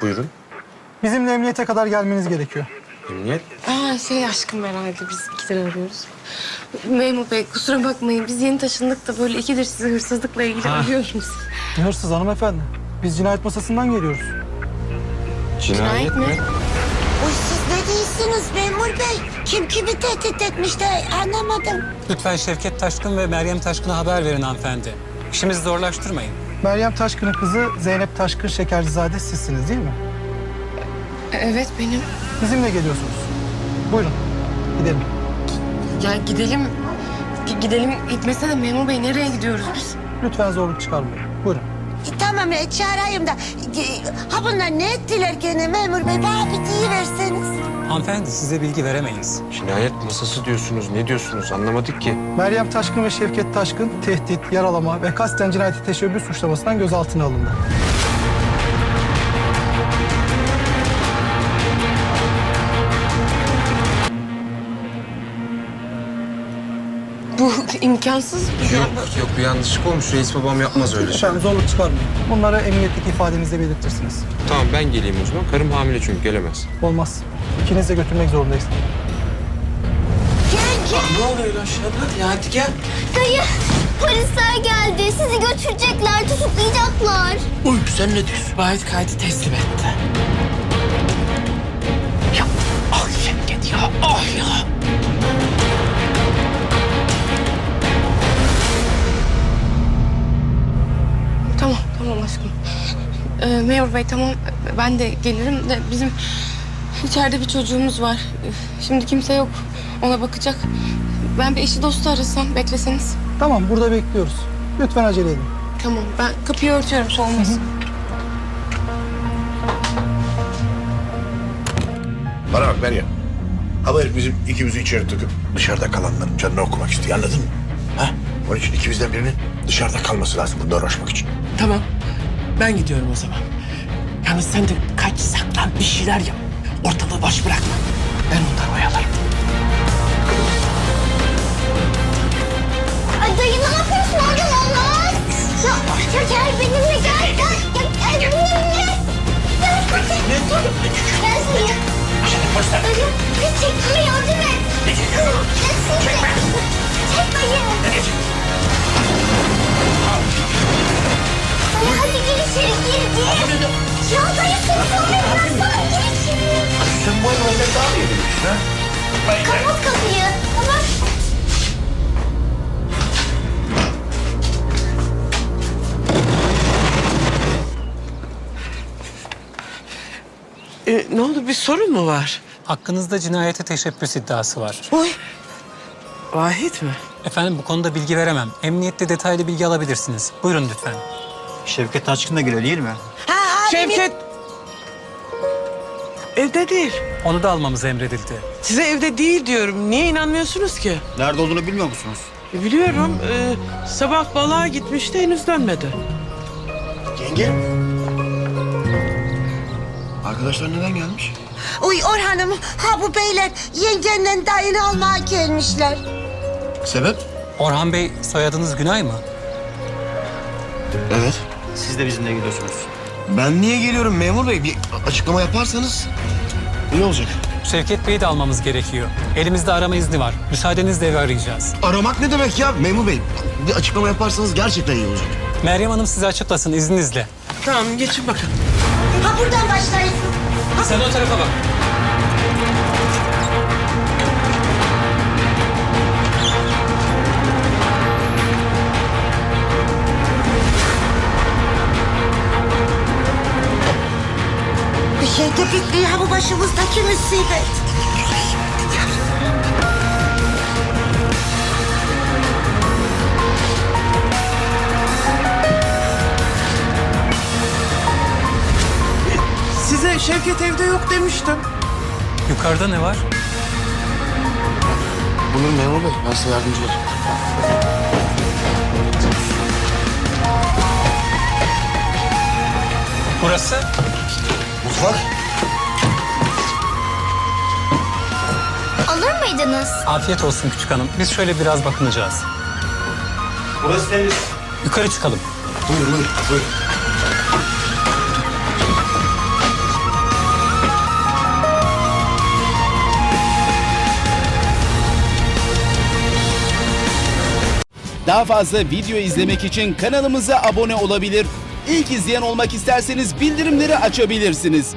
Buyurun. Bizimle emniyete kadar gelmeniz gerekiyor. Emniyet. Aa şey aşkım herhalde biz ikileri arıyoruz. Memur bey kusura bakmayın biz yeni taşındık da böyle ikidir size hırsızlıkla ilgili arıyoruz. Ne hırsız hanımefendi? Biz cinayet masasından geliyoruz. Cinayet mi? Uy siz ne değilsiniz memur bey? Kim kimi tehdit etmiş de anlamadım. Lütfen Şevket Taşkın ve Meryem Taşkın'a haber verin hanımefendi. İşimizi zorlaştırmayın. Meryem Taşkın'ın kızı Zeynep Taşkın Şekercizade sizsiniz değil mi? Evet benim. Bizimle geliyorsunuz. Buyurun. Gidelim. Ya gidelim. G- gidelim gitmese de memur bey nereye gidiyoruz biz? Lütfen zorluk çıkarmayın. Buyurun. E, tamam e, çağırayım da. E, ha bunlar ne ettiler gene memur bey? Bana bir deyiverseniz. Hanımefendi size bilgi veremeyiz. Cinayet masası diyorsunuz. Ne diyorsunuz? Anlamadık ki. Meryem Taşkın ve Şevket Taşkın tehdit, yaralama ve kasten cinayeti teşebbüs suçlamasından gözaltına alındı. Bu imkansız. Yok yok bir yanlışlık olmuş. Reis babam yapmaz öyle şey. Lütfen zorluk çıkarmayın. Bunları emniyetteki ifadenizde belirtirsiniz. Tamam ben geleyim o zaman. Karım hamile çünkü gelemez. Olmaz. İkiniz de götürmek zorundayız. Gel gel. Ne oluyor lan Şenol? Hadi, hadi gel. Dayı, polisler geldi. Sizi götürecekler, tutuklayacaklar. Uy sen ne diyorsun? Vahit kaydı teslim etti. Ya ah Şevket ya ah ya. Ee, memur bey tamam ben de gelirim de bizim içeride bir çocuğumuz var. Şimdi kimse yok ona bakacak. Ben bir eşi dostu arasam bekleseniz. Tamam burada bekliyoruz. Lütfen acele edin. Tamam ben kapıyı örtüyorum soğumasın. Bana bak Meryem. Ama herif bizim ikimizi içeri tıkıp dışarıda kalanların canını okumak istiyor anladın mı? Ha? Onun için ikimizden birinin dışarıda kalması lazım burada uğraşmak için. Tamam. Ben gidiyorum o zaman. Yalnız sen de kaç saklan bir şeyler yap. Ortalığı boş bırakma. Ben onları oyalarım. Ay dayı ne yapıyorsun ha? Kapat kapıyı. Kapat. Ee, ne oldu bir sorun mu var? Hakkınızda cinayete teşebbüs iddiası var. Uy. Vahit mi? Efendim bu konuda bilgi veremem. Emniyette detaylı bilgi alabilirsiniz. Buyurun lütfen. Şevket Taçkın da geliyor değil mi? Ha abimi- Şevket. Evde değil. Onu da almamız emredildi. Size evde değil diyorum. Niye inanmıyorsunuz ki? Nerede olduğunu bilmiyor musunuz? E, biliyorum. ee, sabah balığa gitmişti henüz dönmedi. Yenge. Arkadaşlar neden gelmiş? Uy Orhan'ım ha bu beyler yengenle dayını almaya gelmişler. Sebep? Orhan Bey soyadınız Günay mı? Evet. Siz de bizimle geliyorsunuz. Ben niye geliyorum memur bey? Bir açıklama yaparsanız iyi olacak. Şevket Bey'i de almamız gerekiyor. Elimizde arama izni var. Müsaadenizle evi arayacağız. Aramak ne demek ya memur bey? Bir açıklama yaparsanız gerçekten iyi olacak. Meryem Hanım size açıklasın izninizle. Tamam geçin bakın. Ha buradan başlayın. Sen o tarafa bak. Bitmiyor ha bu başımızdaki musibet. Size Şevket evde yok demiştim. Yukarıda ne var? Bunun memur bey ben size yardımcı olayım. Burası? Mutfak. mıydınız? Afiyet olsun küçük hanım. Biz şöyle biraz bakınacağız. Burası temiz. Yukarı çıkalım. Buyur buyur buyur. Daha fazla video izlemek için kanalımıza abone olabilir. İlk izleyen olmak isterseniz bildirimleri açabilirsiniz.